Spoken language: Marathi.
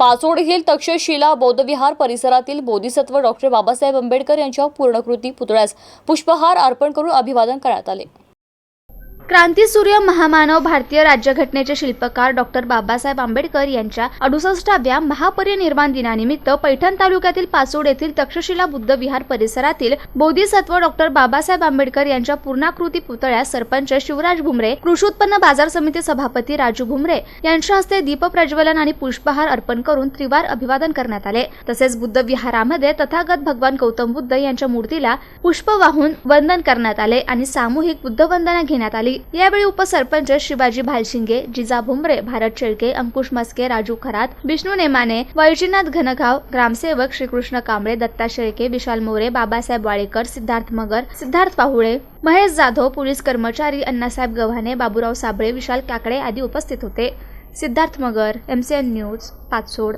पाचोड येथील तक्षशिला बौद्धविहार परिसरातील बोधिसत्व डॉक्टर बाबासाहेब आंबेडकर यांच्या पूर्णकृती पुतळ्यास पुष्पहार अर्पण करून अभिवादन करण्यात आले. क्रांतीसूर्य महामानव भारतीय राज्यघटनेचे शिल्पकार डॉक्टर बाबासाहेब आंबेडकर यांच्या अडुसष्टाव्या महापरिनिर्वाण दिनानिमित्त पैठण तालुक्यातील पाचोड येथील तक्षशिला बुद्ध विहार परिसरातील बोधिसत्व डॉक्टर बाबासाहेब आंबेडकर यांच्या पूर्णाकृती पुतळ्यास सरपंच शिवराज भुमरे कृषी उत्पन्न बाजार समिती सभापती राजू भुमरे यांच्या हस्ते दीप प्रज्वलन आणि पुष्पहार अर्पण करून त्रिवार अभिवादन करण्यात आले. तसेच बुद्ध विहारामध्ये तथागत भगवान गौतम बुद्ध यांच्या मूर्तीला पुष्प वाहून वंदन करण्यात आले आणि सामूहिक बुद्ध वंदना घेण्यात आली. यावेळी उपसरपंच शिवाजी भालशिंगे जिजा भुमरे भारत शेळके अंकुश मस्के राजू खरात विष्णू नेमाने वैजीनाथ घनगाव ग्रामसेवक श्रीकृष्ण कांबळे दत्ता शेळके विशाल मोरे बाबासाहेब वाळेकर सिद्धार्थ मगर सिद्धार्थ पाहुळे महेश जाधव पोलीस कर्मचारी अण्णासाहेब गव्हाणे बाबूराव साबळे विशाल काकडे आदी उपस्थित होते. Siddharth Magar MCN news Pachod.